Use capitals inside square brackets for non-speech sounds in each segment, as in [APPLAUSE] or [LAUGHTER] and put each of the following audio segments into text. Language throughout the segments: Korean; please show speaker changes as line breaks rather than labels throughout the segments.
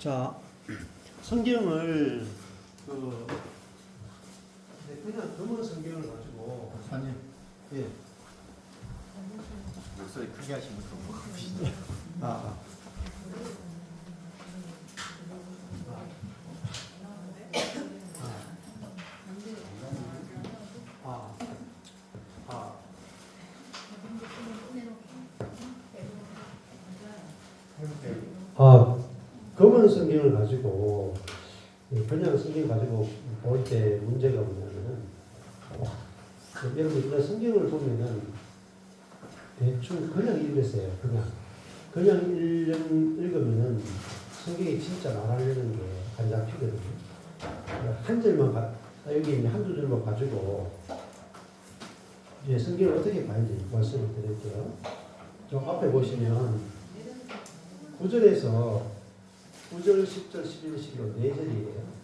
자, 성경을 그 네, 그냥 금은 성경을 가지고
목사님
예,
목소리 크게 하시면 거 같으시네.
아, 아. 아, 아, 아, 검은 성경을 가지고 예, 그냥 성경 가지고 볼 때 문제가 뭐냐면은 어, 여러분 우리가 성경을 보면은 대충 그냥 읽으세요. 그냥 그냥 읽, 읽으면은 성경이 진짜 말하려는 게 안 잡히거든요. 한 절만 가, 아, 여기 한두 줄만 가지고 이제 성경을 어떻게 봐야지 말씀을 드릴게요. 저 앞에 보시면 9절에서 9절, 10절, 11, 12로 네 절이에요.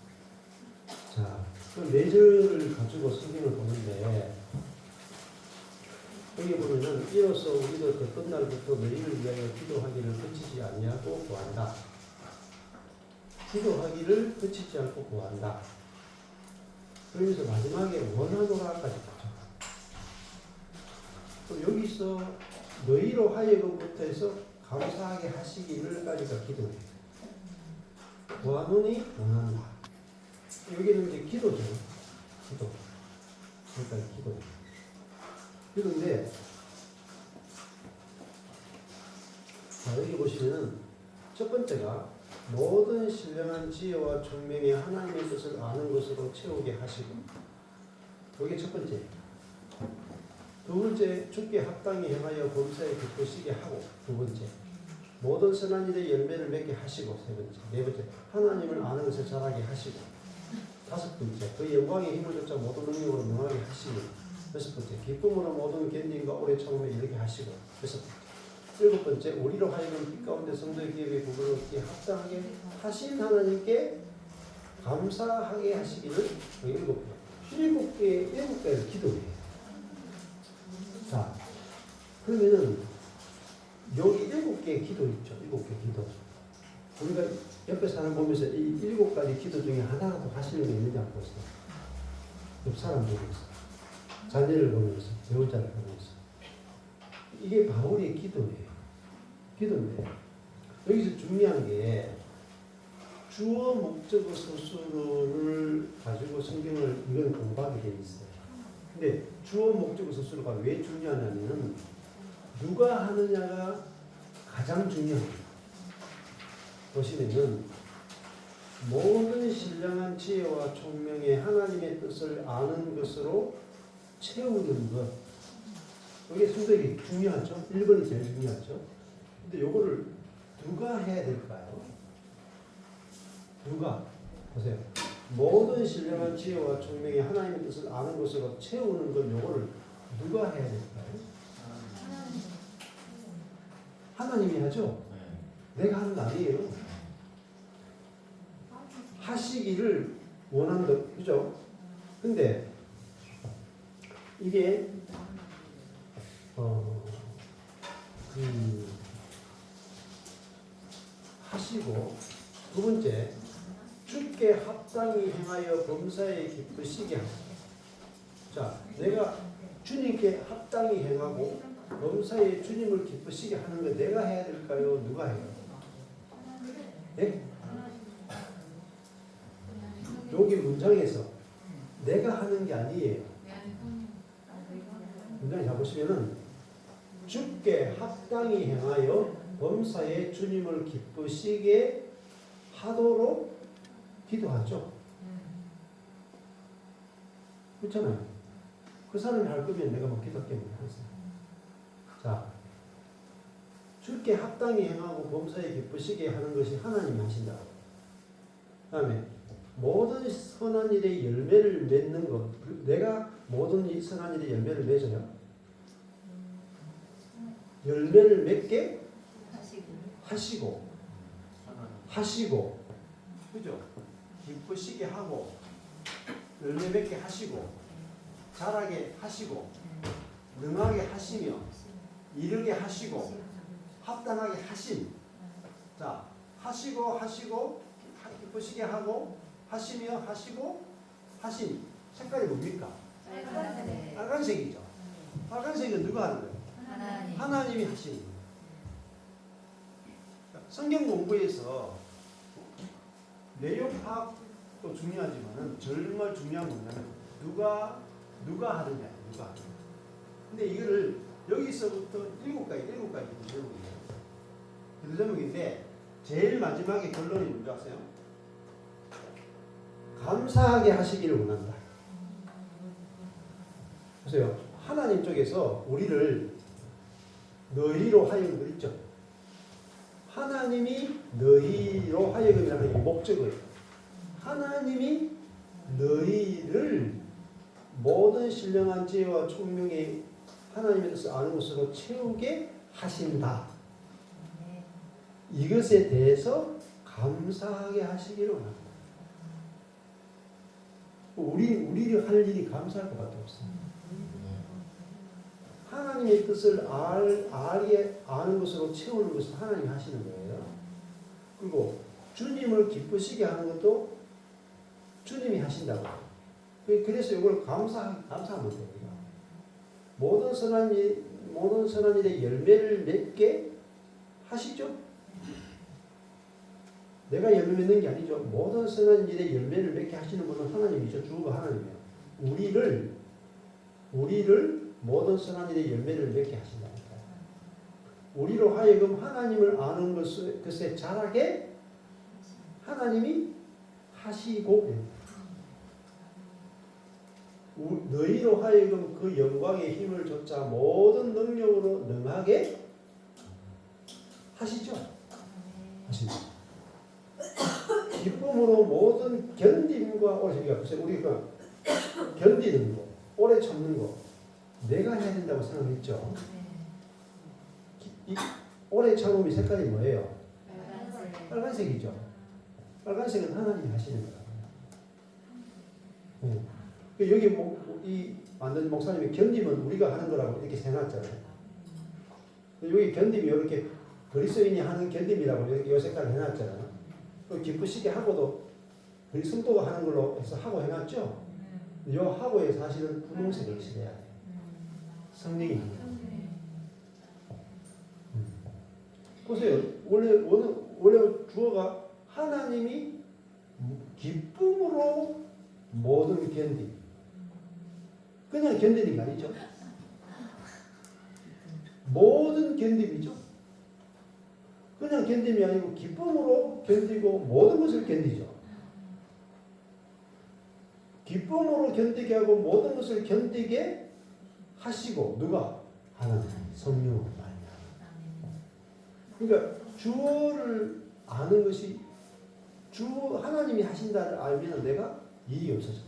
자, 그네 절을 가지고 성경을 보는데 여기 보면은 이어서 우리도 그 끝날부터 너희를 위하여 기도하기를 그치지 아니하고 구한다. 기도하기를 그치지 않고 구한다. 그러면서 마지막에 원하노라까지 가죠. 또 여기서 너희로 하여금부터 해서 감사하게 하시기를까지가 기도예요. 구하노니 원한다. 여기는 이제 기도죠. 기도. 그러니까 기도. 기도인데 자 여기 보시면은 첫 번째가 모든 신령한 지혜와 총명이 하나님의 뜻을 아는 것으로 채우게 하시고 이게 첫 번째. 두 번째 주께 합당히 행하여 범사에 기쁘시게 하고 두 번째 모든 선한 일의 열매를 맺게 하시고 세 번째 네 번째 하나님을 아는 것을 잘하게 하시고 다섯 번째 그 영광의 힘을 쫓아 모든 능력으로 명하게 하시고 여섯 번째 기쁨으로 모든 견딘과 오래 참음에 이르게 하시고 여섯 번째 일곱 번째 우리로 하여금 빛 가운데 성도의 기업에 구분을 얻게 합당하게 하신 하나님께 감사하게 하시기를 그 일곱 개 일곱 개 일곱 개를 기도해요. 자 그러면은 여기 일곱 개의 기도 있죠. 일곱 개 기도. 우리가 옆에 사람 보면서 이 일곱 가지 기도 중에 하나라도 하시는 게 있는지 한번 보세요. 옆 사람 보면서 자녀를 보면서 배우자를 보면서 이게 바울의 기도예요. 기도인데 여기서 중요한 게 주어 목적어 서술을 가지고 성경을 이건 공부하게 돼 있어요. 근데 주어 목적어 서술가 왜 중요하냐면은 누가 하느냐가 가장 중요합니다. 보시면은 모든 신령한 지혜와 총명의 하나님의 뜻을 아는 것으로 채우는 것. 이게 성격이 중요하죠. 1번이 제일 중요하죠. 근데 요거를 누가 해야 될까요? 누가? 보세요. 모든 신령한 지혜와 총명의 하나님의 뜻을 아는 것으로 채우는 건 요거를 누가 해야 될까요? 하나님이 하죠. 내가 하는 거 아니에요. 하시기를 원한다. 그죠? 근데 이게 어, 그 하시고 두 번째 주께 합당히 행하여 범사에 기쁘시게 하고 자 내가 주님께 합당히 행하고 범사에 주님을 기쁘시게 하는 거 내가 해야 될까요? 누가 해요? 예? 여기 문장에서 내가 하는 게 아니에요. 문장 잡으시면은 주께 합당히 행하여 범사에 주님을 기쁘시게 하도록 기도하죠. 그렇잖아요. 그 사람이 할 거면 내가 뭐 기도할게 뭐 하겠어요. 자, 주께 합당히 행하고 범사에 기쁘시게 하는 것이 하나님이 하신다. 다음에 모든 선한 일의 열매를 맺는 것. 내가 모든 이 선한 일의 열매를 맺어요. 열매를 맺게 하시고 하시고 그죠? 기쁘시게 하고 열매 맺게 하시고 자라게 하시고 능하게 하시며 이르게 하시고 합당하게 하심 자 하시고 하시고 하- 기쁘시게 하고 하시며 하시고 하신 색깔이 뭡니까?
빨간색.
빨간색이죠. 빨간색은 누가 하는 거예요?
하나님.
하나님이 하시는 거예요. 성경 공부에서 내용 파악도 중요하지만 정말 중요한 건 뭐냐면 누가 누가 하느냐 누가 하느냐. 근데 이거를 여기서부터 일곱 가지 일곱 가지 기도 제목이에요. 기도 제목인데 제일 마지막에 결론이 뭔지 아세요? 감사하게 하시기를 원한다. 보세요. 하나님 쪽에서 우리를 너희로 하여금 그랬죠. 하나님이 너희로 하여금이라는 게 목적어예요. 하나님이 너희를 모든 신령한 지혜와 총명의 하나님의 뜻을 아는 것으로 채우게 하신다. 이것에 대해서 감사하게 하시기를 원합니다. 우리 우리를 할 일이 감사할 것밖에 없어요. 하나님의 뜻을 알, 알게 아는 것으로 채우는 것을 하나님이 하시는 거예요. 그리고 주님을 기쁘시게 하는 것도 주님이 하신다고. 그- 그래서 이걸 감사 감사하면. 우리가. 모든 선한 일 모든 선한 일의 열매를 맺게 하시죠. 내가 열매 맺는 게 아니죠. 모든 선한 일의 열매를 맺게 하시는 분은 하나님이죠. 주가 하나님이에요. 우리를 우리를 모든 선한 일의 열매를 맺게 하신다니까. 우리로 하여금 하나님을 아는 것을 것에 자라게 하나님이 하시고 우- 너희로 하여금 그 영광의 힘을 좇아 모든 능력으로 능하게 하시죠. 하십니다. 기쁨으로 모든 견딤과 오래 글쎄 우리가 견디는 거, 오래 참는 거 내가 해야 된다고 생각했죠. 이 오래 참음이 색깔이 뭐예요?
빨간색.
빨간색이죠. 빨간색은 하나님이 하시는 거예요. 네. 그 여기 뭐, 이 만든 목사님이 견디면 우리가 하는 거라고 이렇게 해놨잖아요. 여기 견딤이 이렇게 그리스도인이 하는 견딤이라고 이 색깔을 해놨잖아요. 그 기쁘시게 하고도 그리 성도가 하는 걸로 해서 하고 해놨죠. 이 하고에 사실은 분홍색을 칠해야 돼요. 성령이 거. 보세요. 원래 원래 원래 주어가 하나님이 기쁨으로 모든 견디. 그냥 견디는 게 아니죠. 모든 견딤이죠. 그냥 견딤이 아니고 기쁨으로 견디고 모든 것을 견디죠. 기쁨으로 견디게 하고 모든 것을 견디게 하시고 누가 하나님 성령 말이야. 그러니까 주어를 아는 것이 주 하나님이 하신다를 알면 내가 일이 없어져.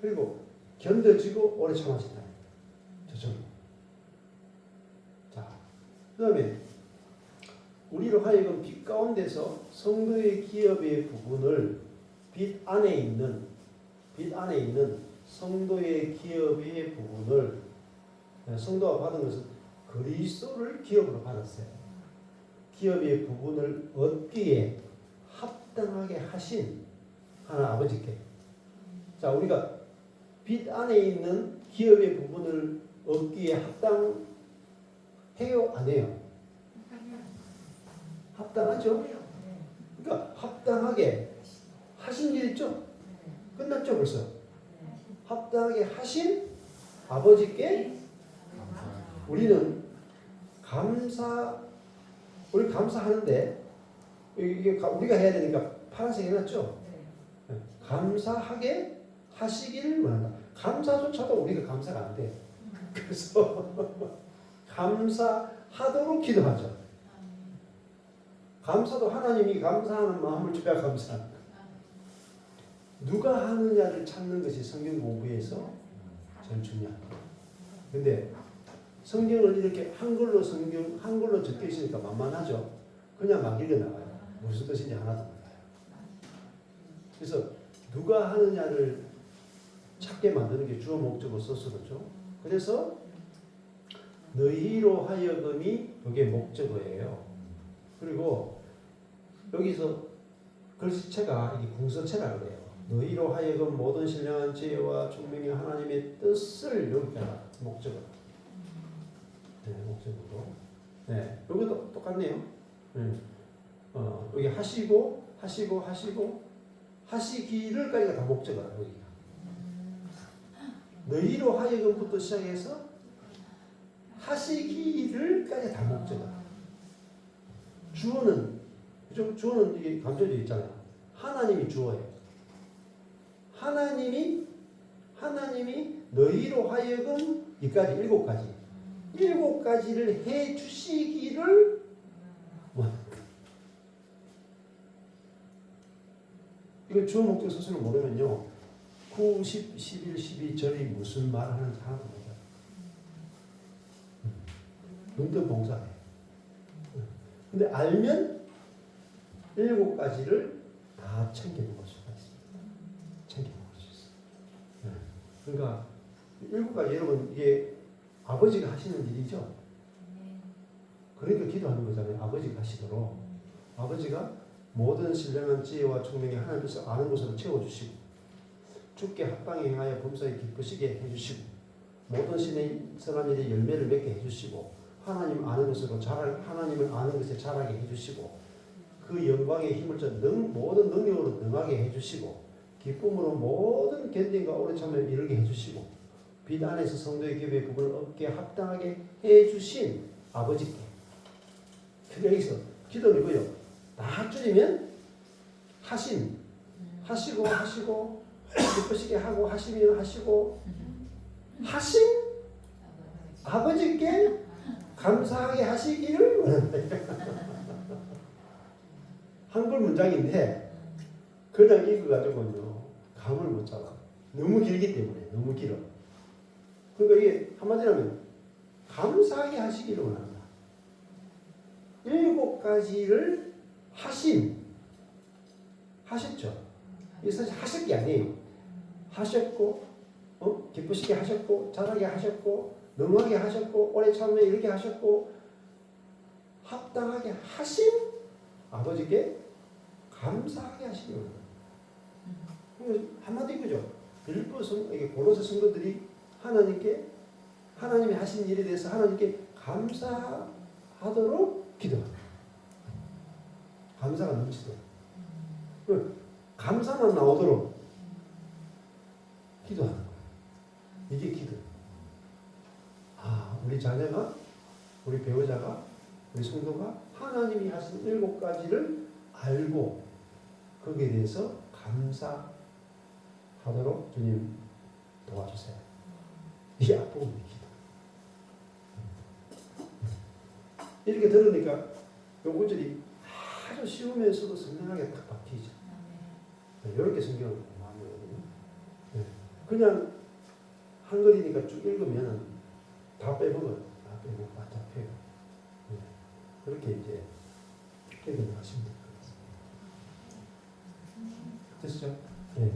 그리고 견뎌지고 오래 참아진다. 저처럼. 자, 그 다음에 우리로 하여금 빛 가운데서 성도의 기업의 부분을 빛 안에 있는 빛 안에 있는 성도의 기업의 부분을 성도가 받은 것은 그리스도를 기업으로 받았어요. 기업의 부분을 얻기에 합당하게 하신 하나 아버지께. 자, 우리가 빛 안에 있는 기업의 부분을 얻기에 합당해요, 안 해요? 합당하죠? 그러니까 합당하게 하신 일 있죠? 끝났죠, 벌써? 합당하게 하신 아버지께 우리는 감사 우리 감사하는데 이게 가- 우리가 해야 되니까 파란색 해놨죠. 네. 감사하게 하시기를 원한다. 감사조차도 우리가 감사가 안 돼. 그래서 [LAUGHS] 감사하도록 기도하죠. 감사도 하나님이 감사하는 마음을 줘야 감사합니다. 누가 하느냐를 찾는 것이 성경 공부에서 제일 중요합니다. 근데 성경을 이렇게 한글로 성경 한글로 적혀 있으니까 만만하죠. 그냥 막 읽어 나가요. 무슨 뜻인지 하나도 몰라요. 그래서 누가 하느냐를 찾게 만드는 게 주어 목적어 서술어죠. 그래서 너희로 하여금이 그게 목적어예요. 그리고 여기서 글씨체가 이게 궁서체라 그래요. 너희로 하여금 모든 신령한 지혜와 총명의 하나님의 뜻을 여기다가 목적어. 네, 목적으로. 네, 여기도 똑같네요. 네. 어, 여기 하시고 하시고 하시고 하시기를까지가 다 목적어라. 너희로 하여금부터 시작해서 하시기를까지 다 목적어라. 주어는 그죠? 주어는 이게 감춰져 있잖아요. 하나님이 주어예요. 하나님이 하나님이 너희로 하여금 이까지 일곱 가지 일곱 가지를 해 주시기를 이거 주어 목적 서술을 모르면요. 9, 10, 11, 12 절이 무슨 말을 하는지 하나도 몰라요. 문득 봉사해. 근데 알면 일곱 가지를 다 챙겨 먹을 수가 있습니다. 챙겨 먹을 수 있어요. 네. 그러니까 일곱 가지 여러분 이게 아버지가 하시는 일이죠. 그러니까 기도하는 거잖아요. 아버지가 하시도록 아버지가 모든 신령한 지혜와 총명의 하나님 뜻을 아는 것으로 채워주시고 주께 합당히 행하여 범사에 기쁘시게 해주시고 모든 신의 선한 일에 열매를 맺게 해주시고 하나님 아는 것으로 자라 하나님을 아는 것에 자라게 해주시고 그 영광의 힘을 전 능, 모든 능력으로 능하게 해주시고 기쁨으로 모든 견딘과 오래 참을 이루게 해주시고 빛 안에서 성도의 교회의 부분을 얻게 합당하게 해주신 아버지께 여기서 기도는 이거요. 다 줄이면 하심 하시고 하시고 기쁘시게 하고 하시면 하시고 하심 아버지께 감사하게 하시기를 원한다. [LAUGHS] 한글 문장인데 그냥 읽어가지고요 감을 못 잡아. 너무 길기 때문에 너무 길어. 그러니까 이게 한마디로 하면 감사하게 하시기를 원한다. 일곱 가지를 하심 하셨죠. 이 사실 하실 게 아니에요. 하셨고 어? 기쁘시게 하셨고 잘하게 하셨고 능하게 하셨고 오래 참으면 이렇게 하셨고 합당하게 하신 아버지께 감사하게 원합니다. 그래서 한마디 그죠. 빌보 성 고로스 성도들이 하나님께 하나님이 하신 일에 대해서 하나님께 감사하도록 기도합니다. 감사가 넘치도록. 그 감사만 나오도록 기도하는 거예요. 이게 기도. 아, 우리 자녀가, 우리 배우자가, 우리 성도가 하나님이 하신 일곱 가지를 알고 거기에 대해서 감사하도록 주님 도와주세요. 이게 앞부분의 기도. 이렇게 들으니까 요 구절이 아주 쉬우면서도 선명하게 딱 박히죠. 이렇게 성경을 공부하는 거거든요. 네. 그냥 한글이니까 쭉 읽으면 다 빼먹어요. 다 빼먹고 다 잡혀요. 네. 그렇게 이제 해결을 하시면 될 것 같습니다. 됐죠? 네.